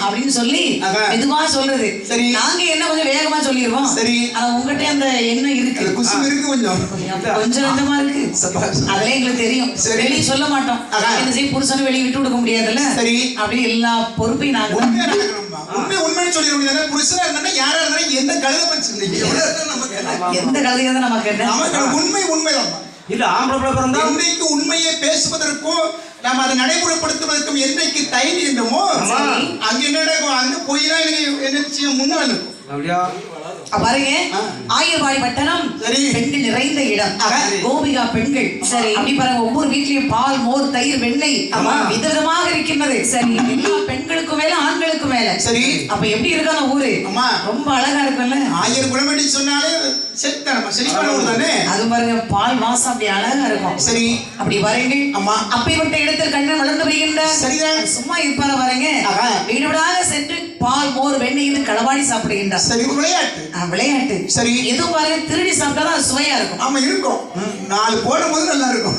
அப்படின்னு சொல்லி. மெதுவா சொல்றது சரி. நாங்க என்ன கொஞ்சம் வேகமா சொல்லிடுவோம் சரி. ஆனா உங்ககிட்ட அந்த எண்ணம் இருக்கு குசும் இருக்கு கொஞ்சம் கொஞ்சம் கொஞ்சமா இருக்கு. அதெல்லாம் எங்களுக்கு தெரியும். வெளியே சொல்ல மாட்டோம். என்ன செய்ய புருஷனை வெளியே விட்டு கொடுக்க முடியாதுல்ல சரி. அப்படி எல்லா பொறுப்பையும் நாங்க. உண்மை உண்மைன்னு சொல்லிட முடியாது புருஷனா இருந்தாலும் யாரா இருந்தாலும் எந்த கழுத? எந்த கதையை தான் நமக்கு நமக்கு உண்மை உண்மைதான் இல்ல ஆம்பளை பிள்ளை பிறந்தா என்றைக்கு உண்மையை பேசுவதற்கும் நாம் அதை நடைமுறைப்படுத்துவதற்கும் என்றைக்கு தயங்குகின்றோமோ. அங்க என்ன நடக்கும் அங்க போய் தான் எனக்கு என்ன முன்னால் இருக்கும் அப்படியா அப்ப பாருங்க. ஆயிரவாடி பட்டணம். பெண்கள் நிறைந்த இடம். கோபிகா பெண்கள். சரி. அப்படி பாருங்க ஒவ்வொரு வீட்லயும் பால் மோர் தயிர் வெண்ணெய் ஆமா. விதவிதமாக இருக்கின்றது. சரி. எல்லா பெண்களுக்கும் மேல ஆண்களுக்கும் மேல. சரி. அப்ப எப்படி இருக்கு அந்த ஊரு? அம்மா ரொம்ப அழகா இருக்கும்ல. ஆயிரம் கிலோமீட்டர் சொன்னாலே அது பாருங்க பால் வாசம் அப்படி அழகா இருக்கும். சரி. அப்படி பாருங்கள் அம்மா. அப்பேற்பட்ட இடத்தில் கண்ணன் வளர்ந்து வருகின்றார். சரிதான். சும்மா இருப்பார பாருங்க. வீடு வீடாக சென்று பால் மோர் இது களவாடி சாப்பிடுகின்றார். சரி ஒரு விளையாட்டு. விளையாட்டு. சரி. எதுவும் பாருங்க திருடி சாப்பிட்டாதான் அது சுவையா இருக்கும். ஆமா இருக்கும். நாலு போடும் போது நல்லா இருக்கும்.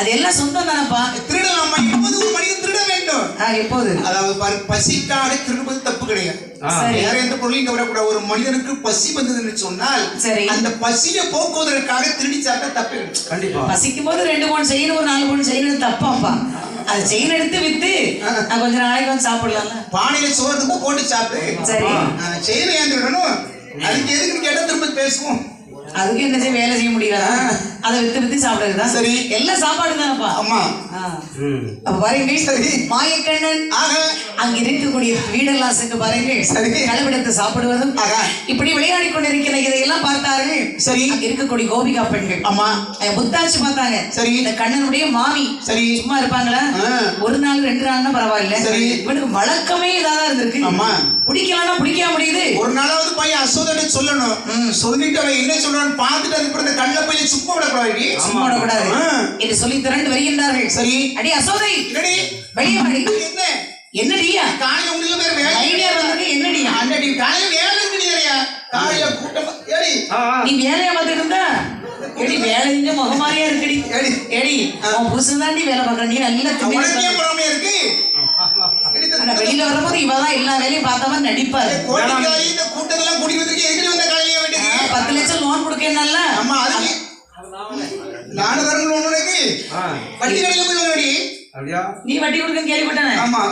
அது எல்லாம் சொந்தம் தானப்பா. திருடலாமா எப்போது ஒரு மனிதன் திருட வேண்டும். எப்போது? அதாவது பாரு, பசிக்காக திருடுவது தப்பு கிடையாது. வேற எந்த பொருளையும் கவரக்கூடாது ஒரு மனிதனுக்கு பசி வந்ததுன்னு சொன்னால் சரி. அந்த பசியை போக்குவதற்காக திருடி சாப்பிட்டா தப்பு இல்லை. கண்டிப்பா. பசிக்கும் போது ரெண்டு மூணு செய்யணும் ஒரு நாலு மூணு செய்யணும் தப்பாப்பா. அது செயின் எடுத்து வித்து கொஞ்ச நாளைக்கு வந்து சாப்பிடலாம்ல? பானையில சோறு இருந்தா போட்டு சாப்பிட்டு சரி. செய்யற ஏந்திரணும். அதுக்கு எதுக்குன்னு கேட்டா திரும்ப பேசுவோம். அதுக்கு என்ன செய்ய வேலை செய்ய முடியல அதை வித்து வித்து சாப்பிடுறதுதான் சரி. எல்லாம் சாப்பாடு தானப்பா அம்மா ஆ. ம் அப்ப பாருங்க சரி. மாயக்கண்ணன் ஆக அங்க இருக்கக்கூடிய வீடெல்லாம் சென்று பாருங்கள் சரி. களவெடுத்து சாப்பிடுவதும் ஆகா. இப்படி விளையாடி கொண்டிருக்கிற இதையெல்லாம் பார்த்தார்கள் சரி. அங்க இருக்கக்கூடிய கோபிகா பெண்கள் அம்மா அஹ் முத்தாச்சு பார்த்தாங்க சரி. இந்த கண்ணனுடைய மாமி சரி. சும்மா இருப்பாங்களா. ஒரு நாள் ரெண்டு நாள்னா பரவாயில்ல சரி. இவனுக்கு வழக்கமே இதாதான் இருந்திருக்கு அம்மா. பிடிக்கலன்னா பிடிக்காம முடியுது ஒரு பையன் அசோதனை சொல்லணும். சொல்லிட்டு அவன் என்ன சொல்றான்னு பார்த்துட்டு அதுக்கப்புறம் இந்த கண்ணில் போய் சும்மா விடக்கூடாது சும்மா விடக்கூடாது. என்று சொல்லி திரண்டு வருகின்றார்கள். சரி. அடி அசோதை. என்னடி? வெளியே வாடி. என்ன? என்னடியா காலையில உங்களுக்கு வேற வேலை ஐடியா வந்திருக்கு என்னடியா அண்ணடி காலையில வேலை இருக்கு நீ காலையில கூட்டம் ஏடி. நீ வேலையா பார்த்துட்டு இருந்தா எடி வேலை செஞ்ச முகமாரியா இருக்குடி. ஏடி. எடி உன் புருஷன் தாண்டி வேலை பார்க்கற நீ நல்லா பொறாமையா இருக்கு. ஏடி, இந்த வெளியில வரும்போது இவதான் எல்லா வேலையும் பார்த்த மாதிரி நடிப்பாரு. கூட்டத்தெல்லாம் கூட்டி வந்திருக்கு எதிரி வந்த காலையில வீட்டுக்கு? பத்து லட்சம் லோன் கொடுக்கணும்ல அம்மா அதுக்கு நானு தரணும் உனக்கு? ஆ. வட்டி கடையில போய் வாங்கடி அப்படியா? நீ வட்டி கொடுக்கன்னு கேள்விப்பட்டானே. ஆமா.